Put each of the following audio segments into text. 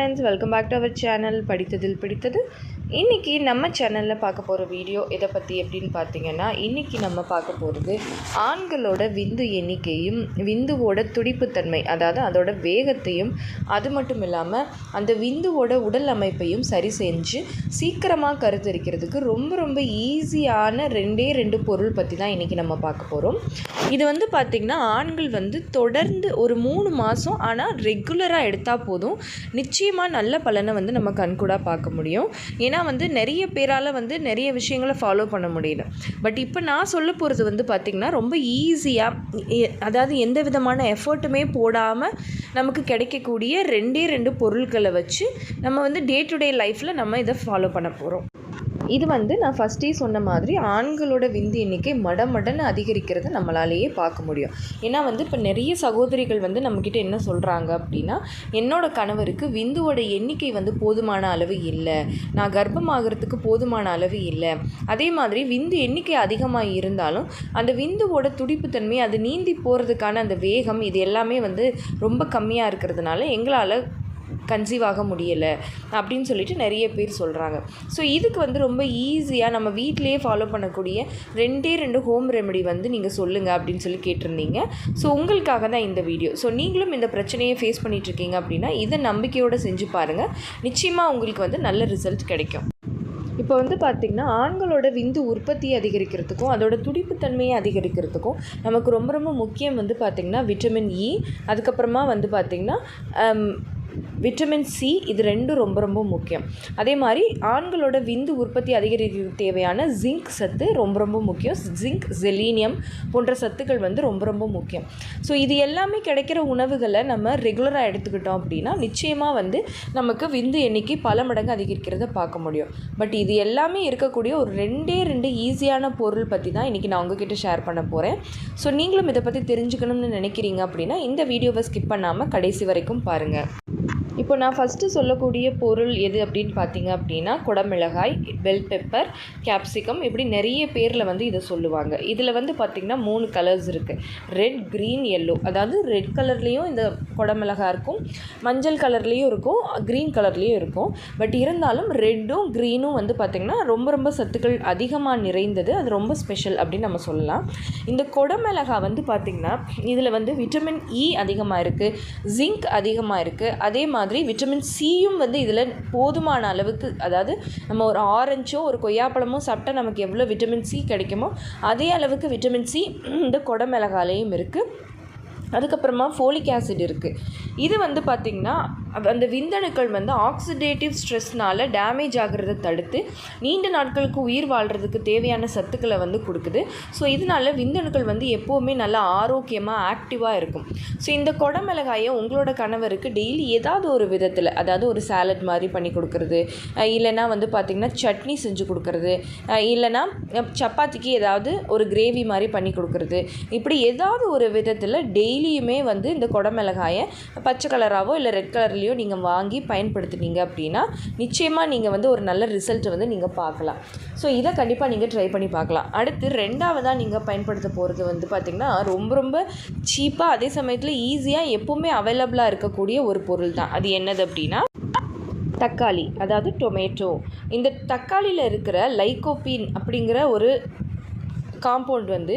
Friends welcome back to our channel படித்ததில் பிடித்தது இன்றைக்கி நம்ம சேனலில் பார்க்க போகிற வீடியோ இதை பற்றி எப்படின்னு பார்த்தீங்கன்னா இன்றைக்கி நம்ம பார்க்க போகிறது ஆண்களோட விந்து எண்ணிக்கையும் விந்துவோட துடிப்புத்தன்மை அதாவது அதோட வேகத்தையும் அது மட்டும் இல்லாமல் அந்த விந்துவோட உடல் அமைப்பையும் சரி செஞ்சு சீக்கிரமாக கருத்தரிக்கிறதுக்கு ரொம்ப ரொம்ப ஈஸியான ரெண்டே ரெண்டு பொருள் பற்றி தான் இன்றைக்கி நம்ம பார்க்க போகிறோம் இது வந்து பார்த்திங்கன்னா ஆண்கள் வந்து தொடர்ந்து ஒரு மூணு மாதம் ஆனால் ரெகுலராக எடுத்தால் போதும். நிச்சயம் நிச்சயமாக நல்ல பலனை வந்து நம்ம கண்கூடாக பார்க்க முடியும். ஏன்னா வந்து நிறைய பேரால் வந்து நிறைய விஷயங்களை ஃபாலோ பண்ண முடியல. பட் இப்போ நான் சொல்ல போகிறது வந்து பார்த்திங்கன்னா ரொம்ப ஈஸியாக அதாவது எந்த விதமான எஃபர்ட்டுமே போடாமல் நமக்கு கிடைக்கக்கூடிய ரெண்டே ரெண்டு பொருட்களை வச்சு நம்ம வந்து டே டு டே லைஃப்பில் நம்ம இதை ஃபாலோ பண்ண போகிறோம் இது வந்து நான் ஃபஸ்ட்டே சொன்ன மாதிரி ஆண்களோட விந்து எண்ணிக்கை மடமடன்னு அதிகரிக்கிறத நம்மளாலேயே பார்க்க முடியும். ஏன்னா வந்து இப்போ நிறைய சகோதரிகள் வந்து நம்மக்கிட்ட என்ன சொல்கிறாங்க அப்படின்னா என்னோட கணவருக்கு விந்துவோட எண்ணிக்கை வந்து போதுமான அளவு இல்லை. நான் கர்ப்பமாகறதுக்கு போதுமான அளவு இல்லை. அதே மாதிரி விந்து எண்ணிக்கை அதிகமாக இருந்தாலும் அந்த விந்துவோட துடிப்புத்தன்மை அது நீந்தி போகிறதுக்கான அந்த வேகம் இது எல்லாமே வந்து ரொம்ப கம்மியாக இருக்கிறதுனால எங்களால் கன்சீவ் ஆக முடியலை அப்படின்னு சொல்லிட்டு நிறைய பேர் சொல்கிறாங்க ஸோ இதுக்கு வந்து ரொம்ப ஈஸியாக நம்ம வீட்டிலேயே ஃபாலோ பண்ணக்கூடிய ரெண்டே ரெண்டு ஹோம் ரெமெடி வந்து நீங்கள் சொல்லுங்கள் அப்படின்னு சொல்லி கேட்டிருந்தீங்க. ஸோ உங்களுக்காக தான் இந்த வீடியோ ஸோ நீங்களும் இந்த பிரச்சனையை ஃபேஸ் பண்ணிகிட்ருக்கீங்க அப்படின்னா இதை நம்பிக்கையோடு செஞ்சு பாருங்கள் நிச்சயமாக உங்களுக்கு வந்து நல்ல ரிசல்ட் கிடைக்கும். இப்போ வந்து பார்த்திங்கன்னா ஆண்களோட விந்து உற்பத்தி அதிகரிக்கிறதுக்கும் அதோட துடிப்புத்தன்மையை அதிகரிக்கிறதுக்கும் நமக்கு ரொம்ப ரொம்ப முக்கியம் வந்து பார்த்திங்கன்னா விட்டமின் இ e. அதுக்கப்புறமா வந்து பார்த்திங்கன்னா விட்டமின் சி இது ரெண்டும் ரொம்ப ரொம்ப முக்கியம். அதே மாதிரி ஆண்களோட விந்து உற்பத்தி அதிகரிக்க தேவையான ஜிங்க் சத்து ரொம்ப ரொம்ப முக்கியம். ஜிங்க் ஜெலீனியம் போன்ற சத்துக்கள் வந்து ரொம்ப ரொம்ப முக்கியம். ஸோ இது எல்லாமே கிடைக்கிற உணவுகளை நம்ம ரெகுலராக எடுத்துக்கிட்டோம் அப்படின்னா நிச்சயமாக வந்து நமக்கு விந்து எண்ணிக்கை பல மடங்கு அதிகரிக்கிறத பார்க்க முடியும். பட் இது எல்லாமே இருக்கக்கூடிய ஒரு ரெண்டே ரெண்டு ஈஸியான பொருள் பற்றி தான் இன்றைக்கி நான் உங்ககிட்ட ஷேர் பண்ண போகிறேன் ஸோ நீங்களும் இதை பற்றி தெரிஞ்சுக்கணும்னு நினைக்கிறீங்க அப்படின்னா இந்த வீடியோவை ஸ்கிப் பண்ணாமல் கடைசி வரைக்கும் பாருங்கள் இப்போ நான் ஃபஸ்ட்டு சொல்லக்கூடிய பொருள் எது அப்படின்னு பார்த்தீங்க அப்படின்னா குடமிளகாய் பெல் பெப்பர் கேப்சிகம் இப்படி நிறைய பேரில் வந்து இதை சொல்லுவாங்க. இதில் வந்து பார்த்திங்கன்னா மூணு கலர்ஸ் இருக்குது ரெட் க்ரீன் எல்லோ அதாவது ரெட் கலர்லேயும் இந்த குடமிளகாய் இருக்கும் மஞ்சள் கலர்லேயும் இருக்கும் க்ரீன் கலர்லேயும் இருக்கும். பட் இருந்தாலும் ரெட்டும் க்ரீனும் வந்து பார்த்திங்கன்னா ரொம்ப ரொம்ப சத்துக்கள் அதிகமாக நிறைந்தது. அது ரொம்ப ஸ்பெஷல் அப்படின்னு நம்ம சொல்லலாம். இந்த குடமிளகாய் வந்து பார்த்திங்கன்னா இதில் வந்து விட்டமின் இ e அதிகமாக இருக்குது ஜிங்க் அதிகமாக இருக்குது அதே மாதிரி மாதிரி விட்டமின் சியும் வந்து இதில் போதுமான அளவுக்கு அதாவது நம்ம ஒரு ஆரஞ்சோ ஒரு கொய்யாப்பழமோ சாப்பிட்டா நமக்கு எவ்வளோ விட்டமின் சி கிடைக்குமோ அதே அளவுக்கு விட்டமின் சி இந்த குடமிளகாலையும் இருக்குது அதுக்கப்புறமா ஃபோலிக் ஆசிட் இருக்குது இது வந்து பார்த்திங்கன்னா அந்த விந்தணுக்கள் வந்து ஆக்சிடேட்டிவ் ஸ்ட்ரெஸ்னால் டேமேஜ் ஆகிறத தடுத்து நீண்ட நாட்களுக்கு உயிர் வாழ்கிறதுக்கு தேவையான சத்துக்களை வந்து கொடுக்குது. ஸோ இதனால் விந்தணுக்கள் வந்து எப்போவுமே நல்லா ஆரோக்கியமாக ஆக்டிவாக இருக்கும். ஸோ இந்த குடமிளகாயை உங்களோட கணவருக்கு டெய்லி ஏதாவது ஒரு விதத்தில் அதாவது ஒரு சாலட் மாதிரி பண்ணி கொடுக்குறது இல்லைனா வந்து பார்த்திங்கன்னா சட்னி செஞ்சு கொடுக்குறது இல்லைனா சப்பாத்திக்கு ஏதாவது ஒரு கிரேவி மாதிரி பண்ணி கொடுக்குறது இப்படி ஏதாவது ஒரு விதத்தில் டெய்லியுமே வந்து இந்த குடமிளகாயை பச்சை கலராகவோ இல்லை ரெட் கலர்லேயோ நீங்கள் வாங்கி பயன்படுத்துனீங்க அப்படின்னா நிச்சயமாக நீங்கள் வந்து ஒரு நல்ல ரிசல்ட்டை வந்து நீங்கள் பார்க்கலாம். ஸோ இதை கண்டிப்பாக நீங்கள் ட்ரை பண்ணி பார்க்கலாம். அடுத்து ரெண்டாவதாக நீங்கள் பயன்படுத்த போகிறது வந்து பார்த்திங்கன்னா ரொம்ப ரொம்ப சீப்பாக அதே சமயத்தில் ஈஸியாக எப்போவுமே அவைலபிளாக இருக்கக்கூடிய ஒரு பொருள் தான். அது என்னது அப்படின்னா தக்காளி அதாவது டொமேட்டோ இந்த தக்காளியில் இருக்கிற லைகோபின் அப்படிங்கிற ஒரு காம்பவுண்ட் வந்து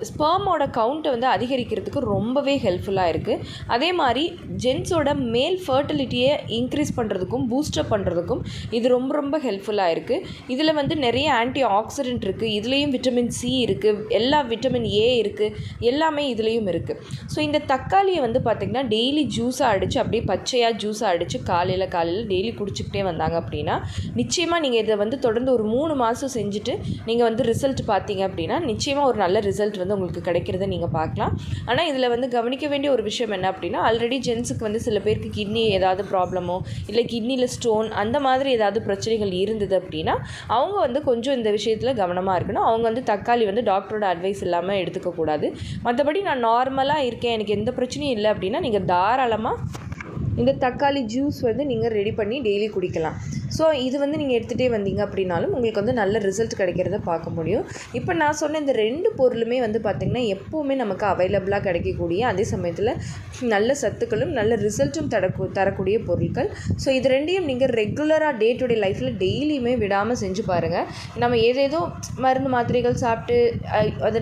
ஸ்பேமோட கவுண்ட்டை வந்து அதிகரிக்கிறதுக்கு ரொம்பவே ஹெல்ப்ஃபுல்லாக இருக்குது அதே மாதிரி ஜென்ஸோட மேல் ஃபர்டிலிட்டியை இன்க்ரீஸ் பண்ணுறதுக்கும் பூஸ்டப் பண்ணுறதுக்கும் இது ரொம்ப ரொம்ப ஹெல்ப்ஃபுல்லாக இருக்குது இதில் வந்து நிறைய ஆன்டி ஆக்சிடென்ட் இருக்குது இதுலேயும் விட்டமின் சி இருக்குது எல்லா விட்டமின் ஏ இருக்குது எல்லாமே இதுலேயும் இருக்குது ஸோ இந்த தக்காளியை வந்து பார்த்திங்கன்னா டெய்லி ஜூஸாக அடித்து அப்படியே பச்சையாக ஜூஸாக அடித்து காலையில் காலையில் டெய்லி குடிச்சிக்கிட்டே வந்தாங்க அப்படின்னா நிச்சயமாக நீங்கள் இதை வந்து தொடர்ந்து ஒரு மூணு மாதம் செஞ்சுட்டு நீங்கள் வந்து ரிசல்ட் பார்த்தீங்க அப்படின்னா நிச்சயமாக ஒரு நல்ல ரிசல்ட் வந்து உங்களுக்கு கிடைக்கிறத நீங்கள் பார்க்கலாம். ஆனால் இதில் வந்து கவனிக்க வேண்டிய ஒரு விஷயம் என்ன அப்படின்னா ஆல்ரெடி ஜென்ஸுக்கு வந்து சில பேருக்கு கிட்னி ஏதாவது ப்ராப்ளமோ இல்லை கிட்னியில் ஸ்டோன் அந்த மாதிரி ஏதாவது பிரச்சனைகள் இருந்தது அப்படின்னா அவங்க வந்து கொஞ்சம் இந்த விஷயத்தில் கவனமாக இருக்கணும். அவங்க வந்து தக்காளி வந்து டாக்டரோட அட்வைஸ் இல்லாமல் எடுத்துக்கக்கூடாது மற்றபடி நான் நார்மலாக இருக்கேன் எனக்கு எந்த பிரச்சனையும் இல்லை அப்படின்னா நீங்கள் தாராளமாக இந்த தக்காளி ஜூஸ் வந்து நீங்கள் ரெடி பண்ணி டெய்லி குடிக்கலாம். ஸோ இது வந்து நீங்கள் எடுத்துகிட்டே வந்தீங்க அப்படின்னாலும் உங்களுக்கு வந்து நல்ல ரிசல்ட் கிடைக்கிறத பார்க்க முடியும். இப்போ நான் சொன்ன இந்த ரெண்டு பொருளுமே வந்து பார்த்திங்கன்னா எப்போவுமே நமக்கு அவைலபிளாக கிடைக்கக்கூடிய அதே சமயத்தில் நல்ல சத்துக்களும் நல்ல ரிசல்ட்டும் தரக்கூ தரக்கூடிய பொருட்கள். ஸோ இது ரெண்டையும் நீங்கள் ரெகுலராக டே டு டே லைஃப்பில் டெய்லியுமே விடாமல் செஞ்சு பாருங்கள் நம்ம ஏதேதோ மருந்து மாத்திரைகள் சாப்பிட்டு அது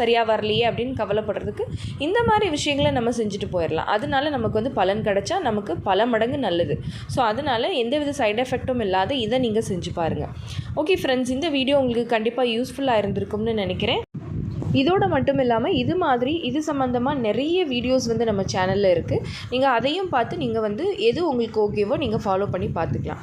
சரியாக வரலையே அப்படின்னு கவலைப்படுறதுக்கு இந்த மாதிரி விஷயங்களை நம்ம செஞ்சுட்டு போயிடலாம். அதனால நமக்கு வந்து பலன் கிடைச்சா நமக்கு பல மடங்கு நல்லது. ஸோ அதனால் எந்தவித சைடு எஃபெக்ட்டும் இல்லாத இதை நீங்கள் செஞ்சு பாருங்கள் ஓகே ஃப்ரெண்ட்ஸ் இந்த வீடியோ உங்களுக்கு கண்டிப்பாக யூஸ்ஃபுல்லாக இருந்திருக்கும்னு நினைக்கிறேன். இதோட மட்டும் இல்லாமல் இது மாதிரி இது சம்மந்தமாக நிறைய வீடியோஸ் வந்து நம்ம சேனலில் இருக்குது நீங்கள் அதையும் பார்த்து நீங்கள் வந்து எது உங்களுக்கு ஓகேவோ நீங்கள் ஃபாலோ பண்ணி பார்த்துக்கலாம்.